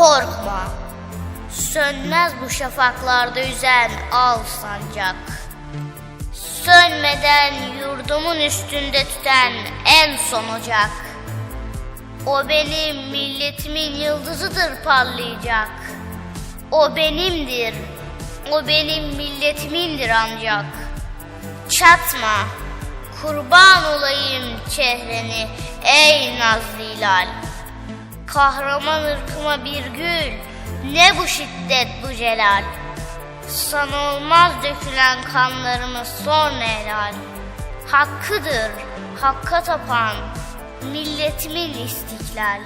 Korkma. Sönmez bu şafaklarda yüzen al sancak. Sönmeden yurdumun üstünde tüten en son ocak. O benim milletimin yıldızıdır parlayacak. O benimdir, o benim milletimindir ancak. Çatma, kurban olayım çehreni ey nazlı hilal. Kahraman ırkıma bir gül, ne bu şiddet bu celal. Sana olmaz dökülen kanlarımız sonra helal. Hakkıdır, hakka tapan, milletimin istiklal.